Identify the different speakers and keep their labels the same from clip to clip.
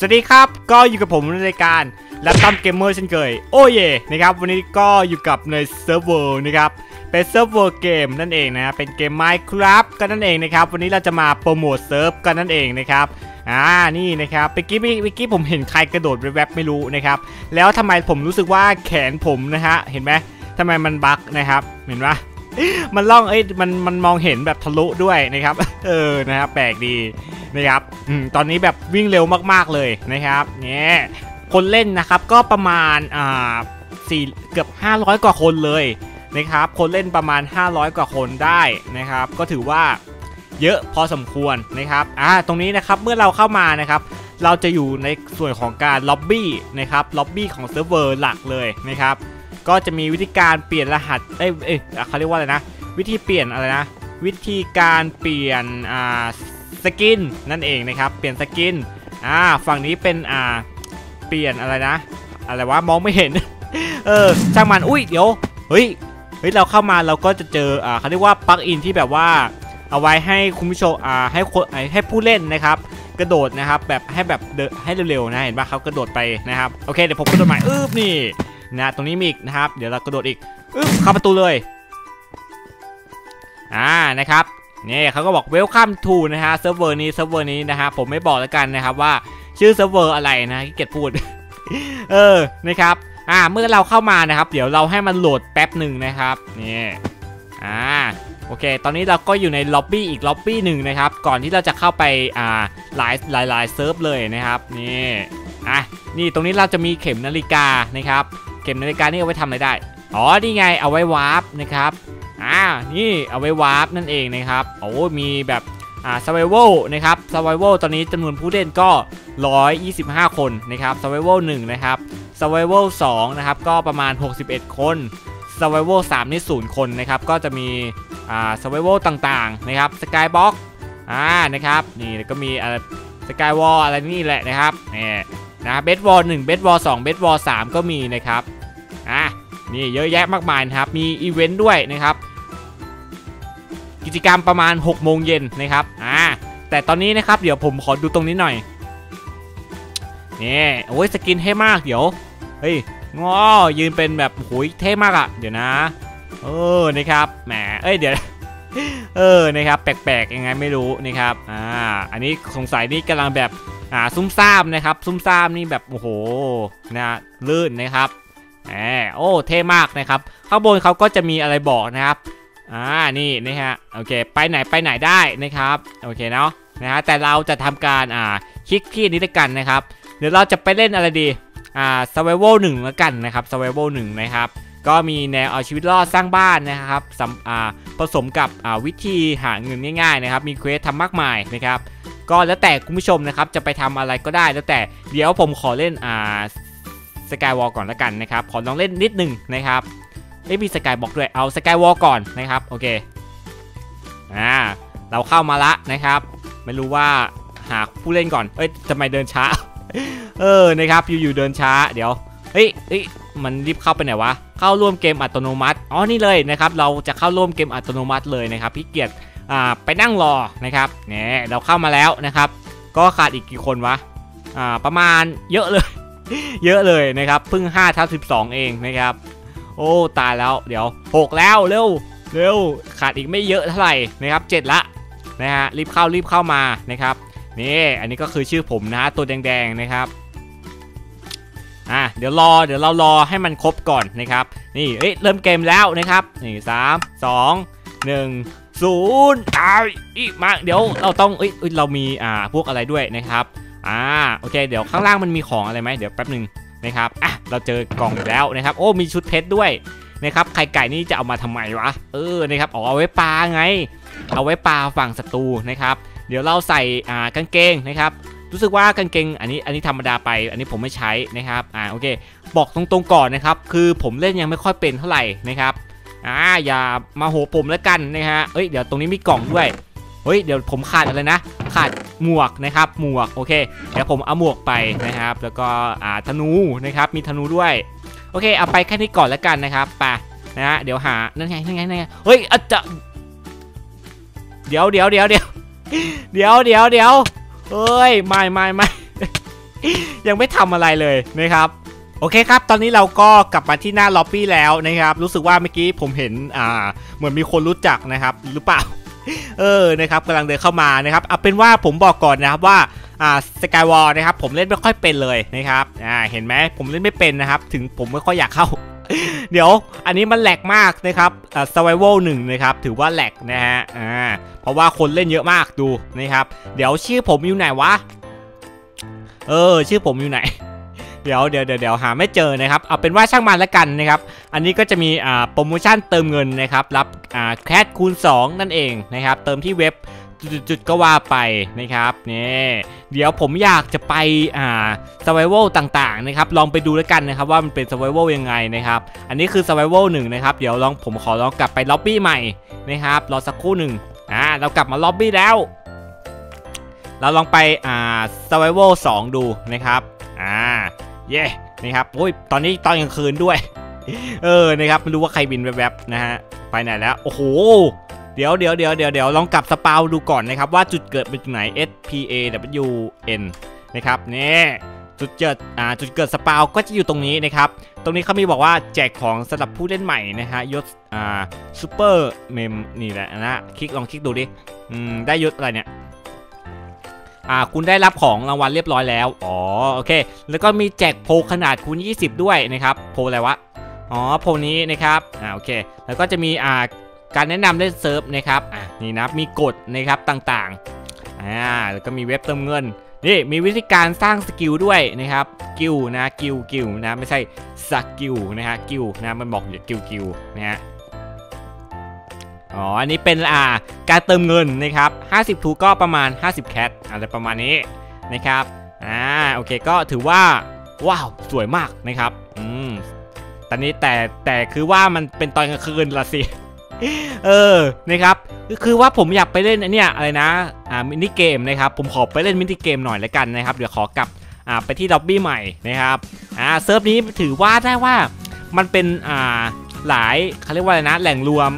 Speaker 1: สวัสดีครับ ก็อยู่กับผมในรายการแลปตัมเกมเมอร์เช่นเคย โอ้เย่นะครับ วันนี้ก็อยู่กับในเซิร์ฟเวอร์นะครับ เป็นเซิร์ฟเวอร์เกมนั่นเองนะเป็นเกม Minecraft กันนั่นเองนะครับ วันนี้เราจะมาโปรโมทเซิร์ฟกันนั่นเองนะครับอ่านี่นะครับเมื่อกี้เมื่อกี้ผมเห็นใครกระโดดแวบๆไม่รู้นะครับ แล้วทำไมผมรู้สึกว่าแขนผมนะฮะเห็นไหมทำไมมันบั๊กนะครับ เห็นปะ มันล่องเอ้ยมันมันมองเห็นแบบทะลุด้วยนะครับ เออนะครับแปลกดีนะครับอืมตอนนี้แบบวิ่งเร็วมากๆเลยนะครับเนี่ยคนเล่นนะครับก็ประมาณอ่าสี่เกือบ 500 กว่าคนเลยนะครับ คนเล่นประมาณ 500 กว่าคนได้นะครับ ก็ถือว่าเยอะพอสมควรนะครับอ่าตรงนี้นะครับเมื่อเราเข้ามานะครับ เราจะอยู่ในส่วนของการล็อบบี้นะครับล็อบบี้ของเซิร์ฟเวอร์หลักเลยนะครับ ก็จะมีวิธีการเปลี่ยนรหัสเอ้ยเอ้ยเขาเรียกว่าอะไรนะ วิธีเปลี่ยนอะไรนะ วิธีการเปลี่ยนอ่าสกินนั่นเองนะครับ เปลี่ยนสกินอ่าฝั่งนี้เป็นอ่าเปลี่ยนอะไรนะ อะไรวะมองไม่เห็น เออช่างมันอุ้ยเดี๋ยวเฮ้ยเฮ้ยเราเข้ามาเราก็จะเจออ่าเขาเรียกว่าปลั๊กอินที่แบบว่า เอาไว้ให้คุณผู้ชมอ่าให้คนให้ผู้เล่นนะครับ กระโดดนะครับแบบให้แบบให้เร็วๆนะเห็นปะเขากระโดดไปนะครับโอเคเดี๋ยวผมกระโดดใหม่อึ๊บนี่ นะตรงนี้มีอีกนะครับ เดี๋ยวเรากระโดดอีกอึ๊บเข้าประตูเลยอ่านะครับนี่เขาก็บอก welcome to นะฮะเซิร์ฟเวอร์นี้เซิร์ฟเวอร์นี้นะฮะผมไม่บอกแล้วกันนะครับว่าชื่อเซิร์ฟเวอร์อะไรนะที่เกียจพูด เออนะครับอ่าเมื่อเราเข้ามานะครับ เดี๋ยวเราให้มันโหลดแป๊บหนึ่งนะครับนี่อ่าโอเค ตอนนี้เราก็อยู่ในล็อบบี้อีกล็อบบี้หนึ่งนะครับ ก่อนที่เราจะเข้าไปอ่าหลายหลายหลายเซิร์ฟเลยนะครับนี่อะนี่ตรงนี้เราจะมีเข็มนาฬิกานะครับ เข็มนาฬิกานี่เอาไว้ทำอะไรได้ อ๋อ นี่ไง เอาไว้วาร์ปนะครับ อ่า นี่เอาไว้วาร์ปนั่นเองนะครับ โอ้ มีแบบ อ่า survival นะครับ survival ตอนนี้จำนวนผู้เล่นก็ 125 คนนะครับ survival 1นะครับ survival 2นะครับ ก็ประมาณ 61 คน survival 3นี่0คนนะครับ ก็จะมี อ่า survival ต่างๆ นะครับ skybox อ่า นะครับ นี่ก็มีอะไร skywall อะไรนี่แหละนะครับเนี่ยนะเบสวอลหนึ่งเบสวอลสองเบสวอลสามก็มีนะครับ อะนี่เยอะแยะมากมายนะครับมีอีเวนต์ด้วยนะครับ กิจกรรมประมาณ6โมงเย็นนะครับอ่าแต่ตอนนี้นะครับเดี๋ยวผมขอดูตรงนี้หน่อยนี่โอ้ยสกินเท่มากเดี๋ยวเฮ้ยงอยืนเป็นแบบโหยเท่มากอะ่ะ เดี๋ยวนะเออนะครับแหมเอ้ยเดี๋ยวเออนะครับแปลกๆยังไงไม่รู้นะครับอ่าอันนี้สงสัยนี่กำลังแบบอ่าซุ้มซ่ามนะครับซุ้มซ่ามนี่แบบโอ้โหนะลื่นนะครับ แหมโอ้เท่มากนะครับ ข้างบนเขาก็จะมีอะไรบอกนะครับอ่านี่นะฮะโอเค ไปไหนไปไหนได้นะครับโอเคเนาะนะฮะแต่เราจะทำการอ่าคลิกที่นี้ด้วยกันนะครับเดี๋ยวเราจะไปเล่นอะไรดีอ่า survival 1แล้วกันนะครับ survival 1นะครับก็มีแนวเอาชีวิตรอดสร้างบ้านนะครับสำอ่าผสมกับอ่าวิธีหาเงินง่ายๆนะครับ มีเควสทำมากมายนะครับ ก็แล้วแต่คุณผู้ชมนะครับจะไปทำอะไรก็ได้แล้วแต่เดี๋ยวผมขอเล่นอ่า สกายวอลก่อนล้วกันนะครับ ขอลองเล่นนิดนึงนะครับไม่มีสกายบอกด้วย เอาสกายวอลก่อนนะครับ โอเค อ่า เราเข้ามาละนะครับ ไม่รู้ว่าหาผู้เล่นก่อน เอ้ยทำไมเดินช้า เออ นะครับ อยู่ๆเดินช้า เดี๋ยว เฮ้ยเฮ้ยมันรีบเข้าไปไหนวะ เข้าร่วมเกมอัตโนมัติ อ๋อ นี่เลยนะครับ เราจะเข้าร่วมเกมอัตโนมัติเลยนะครับ พี่เกียรติ อ่า ไปนั่งรอ นะครับเนี่ยเราเข้ามาแล้วนะครับ ก็ขาดอีกกี่คนวะ อ่า ประมาณเยอะเลย เยอะเลยนะครับเพิ่ง5ทับ12 เองนะครับ โอ้ตายแล้วเดี๋ยว 6 แล้วเร็วเร็วขาดอีกไม่เยอะเท่าไหร่นะครับ 7 ละนะฮะรีบเข้ารีบเข้ามานะครับนี่อันนี้ก็คือชื่อผมนะตัวแดงๆนะครับอะเดี๋ยวรอเดี๋ยวเรารอให้มันครบก่อนนะครับ นี่เอ้ยเริ่มเกมแล้วนะครับนี่สามสองหนึ่งศูนย์อ้าวอีกมาเดี๋ยวเราต้องเอ้ยเอ้ยเรามีอ่าพวกอะไรด้วยนะครับ อ่าโอเค เดี๋ยวข้างล่างมันมีของอะไรไหมเดี๋ยวแป๊บหนึ่งนะครับอะเราเจอกล่องแล้วนะครับ โอ้มีชุดเพชรด้วยนะครับไข่ไก่นี่จะเอามาทำไมวะเออนะครับอ๋อเอาไว้ปลาไง เอาไว้ปลาฝั่งศัตรูนะครับ เดี๋ยวเราใส่อ่ากางเกงนะครับรู้สึกว่ากางเกงอันนี้อันนี้ธรรมดาไป อันนี้ผมไม่ใช้นะครับอ่าโอเค บอกตรงๆก่อนนะครับ คือผมเล่นยังไม่ค่อยเป็นเท่าไหร่นะครับอ่าอย่ามาโหผมแล้วกันนะฮะเอ้ยเดี๋ยวตรงนี้มีกล่องด้วย ฮ้ยเดี๋ยวผมขาดอะไรนะขาดหมวกนะครับหมวกโอเคเดี๋ยวผมเอาหมวกไปนะครับ แล้วก็อ่าธนูนะครับมีธนูด้วยโอเคเอาไปแค่นี้ก่อนแล้วกันนะครับไปนะฮะเดี๋ยวหานั่นไงนั่นไงนั่นไงเฮ้ยอาจจะเดี๋ยวเดี๋ยวเดี๋ยวเดี๋ยวเดี๋ยวเดี๋ยวเดี๋ยวเฮ้ยไม่ไม่ไม่ยังไม่ทำอะไรเลยนะครับโอเคครับ ตอนนี้เราก็กลับมาที่หน้าล็อบบี้แล้วนะครับ รู้สึกว่าเมื่อกี้ผมเห็นอ่าเหมือนมีคนรู้จักนะครับ หรือเปล่า เออนะครับกำลังเดินเข้ามานะครับเอาเป็นว่าผมบอกก่อนนะครับว่าอ่าสกายวอลนะครับผมเล่นไม่ค่อยเป็นเลยนะครับอ่าเห็นไหมผมเล่นไม่เป็นนะครับ ถึงผมไม่ค่อยอยากเข้า เดี๋ยวอันนี้มันแหลกมากนะครับอ่า survival หนึ่งนะครับถือว่าแหลกนะฮะอ่าเพราะว่าคนเล่นเยอะมากดูนะครับ เดี๋ยวชื่อผมอยู่ไหนวะเออ ชื่อผมอยู่ไหน ดี๋ยวเดี๋ยวเดี๋ยวเดี๋ยวหาไม่เจอนะครับเอาเป็นว่าช่างมันแล้วกันนะครับ อันนี้ก็จะมีอ่าโปรโมชั่นเติมเงินนะครับ รับอ่าแคทคูณ 2 นั่นเองนะครับ เติมที่เว็บจุดๆก็ว่าไปนะครับนี่เดี๋ยวผมอยากจะไปอ่า survival ต่างๆนะครับลองไปดูแล้วกันนะครับว่ามันเป็น survival ยังไงนะครับอันนี้คือ survival 1นะครับเดี๋ยวลองผมขอลองกลับไปล็อบบี้ใหม่นะครับรอสักครู่หนึ่งอ่าเรากลับมาล็อบบี้แล้ว เราลองไปอ่า survival 2ดูนะครับอ่า เย้นี่ครับโอ้ยตอนนี้ตอนกลางคืนด้วย เออนะครับไม่รู้ว่าใครบินแวบๆนะฮะไปไหนแล้วโอ้โหเดี๋ยวเดี๋ยวเดี๋ยวเดี๋ยวเดี๋ยวลองกลับสปาวดูก่อนนะครับว่าจุดเกิดเป็นตรงไหน S P A W N นะครับนี่จุดเกิดอ่าจุดเกิดสปาวก็จะอยู่ตรงนี้นะครับ ตรงนี้เขามีบอกว่าแจกของสำหรับผู้เล่นใหม่นะฮะยศอ่าซูเปอร์เมมนี่แหละนะคลิกลองคลิกดูดิอืมได้ยศอะไรเนี่ย อ่าคุณได้รับของรางวัลเรียบร้อยแล้ว อ๋อโอเค แล้วก็มีแจกโพลขนาดคูณ20 ด้วยนะครับ โพลอะไรวะ อ๋อโพลนี้นะครับอ่าโอเค แล้วก็จะมีอ่าการแนะนำเล่นเซิร์ฟนะครับอ่านี่นะมีกฎนะครับต่างๆอ่าแล้วก็มีเว็บเติมเงินนี่มีวิธีการสร้างสกิลด้วยนะครับกิลนะกิลกิลนะไม่ใช่สกิลนะฮะกิลนะมันบอกอยู่กิลกิลนะฮะ อ๋อ อันนี้เป็นอ่าการเติมเงินนะครับ50ทูก็ประมาณ 50 แคทอะไรประมาณนี้นะครับ อ่า โอเค ก็ถือว่า ว้าว สวยมากนะครับ อืม ตอนนี้แต่แต่คือว่ามันเป็นตอนกลางคืนละสิ เออ นะครับ คือว่าผมอยากไปเล่นอันเนี่ยอะไรนะ อ่า มินิเกมนะครับ ผมขอไปเล่นมินิเกมหน่อยแล้วกันนะครับ เดี๋ยวขอกลับ อ่า ไปที่ล็อบบี้ใหม่นะครับ อ่า เซิร์ฟนี้ถือว่าได้ว่า มันเป็น อ่า หลายเขาเรียกว่าอะไรนะ แหล่งรวม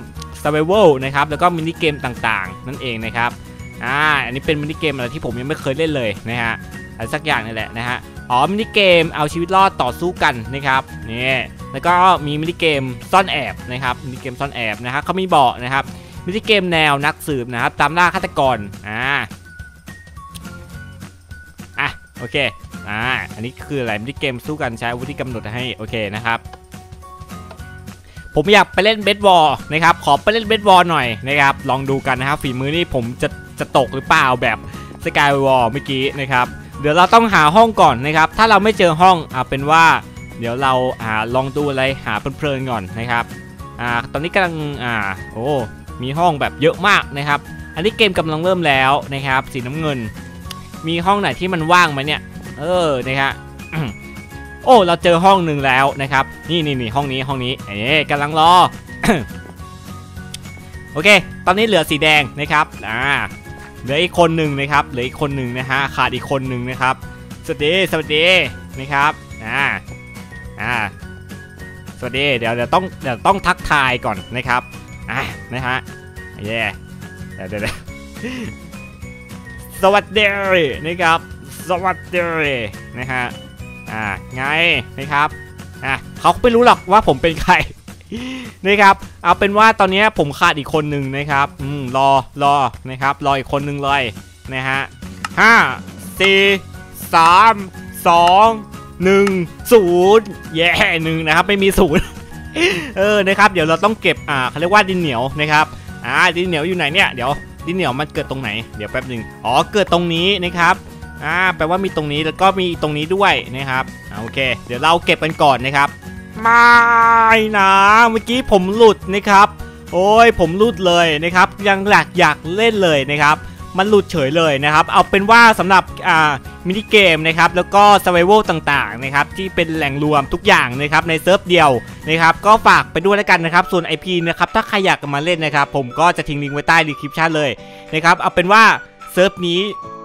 Speaker 1: survival นะครับแล้วก็มินิเกมต่างๆ นั่นเองนะครับอ่าอันนี้เป็นมินิเกมอะไรที่ผมยังไม่เคยเล่นเลยนะฮะอะไรสักอย่างนี่แหละนะฮะอ๋อมินิเกมเอาชีวิตรอดต่อสู้กันนะครับนี่แล้วก็มีมินิเกมซ่อนแอบนะครับมินิเกมซ่อนแอบนะฮะเขามีบอกนะครับมินิเกมแนวนักสืบนะครับตามล่าฆาตกรอ่าอะโอเคอ่าอันนี้คืออะไรมินิเกมสู้กันใช้อาวุธที่กำหนดให้โอเคนะครับ ผมอยากไปเล่นเบสบอลนะครับขอไปเล่นเบสบอลหน่อยนะครับลองดูกันนะครับฝีมือนี่ผมจะจะตกหรือเปล่าแบบสกายวอลเมื่อกี้นะครับเดี๋ยวเราต้องหาห้องก่อนนะครับ ถ้าเราไม่เจอห้องเอาเป็นว่า เดี๋ยวเราหาลองดูอะไรหาเพลินๆก่อนนะครับอ่าตอนนี้กำลังอ่าโอ้มีห้องแบบเยอะมากนะครับ อันนี้เกมกำลังเริ่มแล้วนะครับ สีน้ำเงิน มีห้องไหนที่มันว่างไหมเนี่ย เออนะครับ โอ้ เราเจอห้องหนึ่งแล้วนะครับ นี่นี่นี่ห้องนี้ห้องนี้ เอ๊กำลังรอ โอเค ตอนนี้เหลือสีแดงนะครับ อ่า เหลืออีกคนหนึ่งนะครับ เหลืออีกคนหนึ่งนะฮะ ขาดอีกคนหนึ่งนะครับ สวัสดี สวัสดี นะครับ อ่า อ่า สวัสดี เดี๋ยวเดี๋ยวต้องเดี๋ยวต้องทักทายก่อนนะครับ อ่า นะฮะ เย่เดี๋ยวเดี๋ยวเดี๋ยวสวัสดีนะครับ สวัสดี นะฮะ อ่าไงนะครับอะเขาไม่รู้หรอกว่าผมเป็นใครนะครับเอาเป็นว่าตอนนี้ผมขาดอีกคนหนึ่งนะครับอืมรอรอนะครับรออีกคนหนึ่งเลยนะฮะห้าสี่สามสองหนึ่งศูนย์แย่หนึ่งนะครับไม่มีศูนย์เออนะครับเดี๋ยวเราต้องเก็บอ่าเขาเรียกว่าดินเหนียวนะครับอ่าดินเหนียวอยู่ไหนเนี่ยเดี๋ยวดินเหนียวมันเกิดตรงไหนเดี๋ยวแป๊บหนึ่งอ๋อเกิดตรงนี้นะครับ อ่าแปลว่ามีตรงนี้แล้วก็มีตรงนี้ด้วยนะครับอ่าโอเค เดี๋ยวเราเก็บกันก่อนนะครับ ไม่นะเมื่อกี้ผมหลุดนะครับ โอ้ยผมหลุดเลยนะครับ ยังอยากอยากเล่นเลยนะครับ มันหลุดเฉยเลยนะครับ เอาเป็นว่าสำหรับอ่ามินิเกมนะครับแล้วก็ s u r v i v a l ต่างๆนะครับที่เป็นแหล่งรวมทุกอย่างนะครับในเซิร์ฟเดียวนะครับก็ฝากไปด้วยแล้วกันนะครับ ส่วน IP นะครับถ้าใครอยากมาเล่นนะครับ ผมก็จะทิ้งลิงก์ไว้ใต้ดีคริปชันเลยนะครับเอาเป็นว่าเซิร์ฟนี้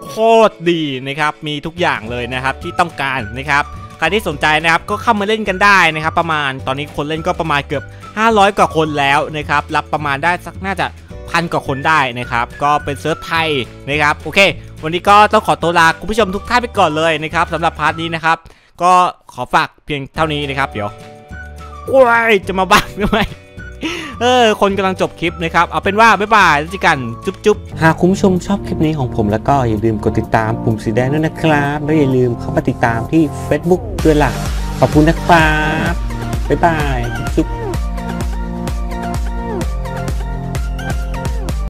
Speaker 1: โคตรดีนะครับ มีทุกอย่างเลยนะครับที่ต้องการนะครับ ใครที่สนใจนะครับก็เข้ามาเล่นกันได้นะครับ ประมาณตอนนี้คนเล่นก็ประมาณเกือบ 500 กว่าคนแล้วนะครับ รับประมาณได้สักน่าจะพันกว่าคนได้นะครับ ก็เป็นเซิร์ฟไทยนะครับ โอเค วันนี้ก็ต้องขอตัวลาคุณผู้ชมทุกท่านไปก่อนเลยนะครับสำหรับพาร์ทนี้นะครับ ก็ขอฝากเพียงเท่านี้นะครับ เดี๋ยวว้ยจะมาบังทำไม เออ คนกำลังจบคลิปนะครับ เอาเป็นว่า บ๊ายบายแล้วเจอกัน จุ๊บจุ๊บ
Speaker 2: หากคุณผู้ชมชอบคลิปนี้ของผมแล้วก็อย่าลืมกดติดตามปุ่มสีแดงด้วยนะครับ แล้วอย่าลืมเข้ามาติดตามที่ Facebook ด้วยล่ะ ขอบคุณนะครับ บ๊ายบาย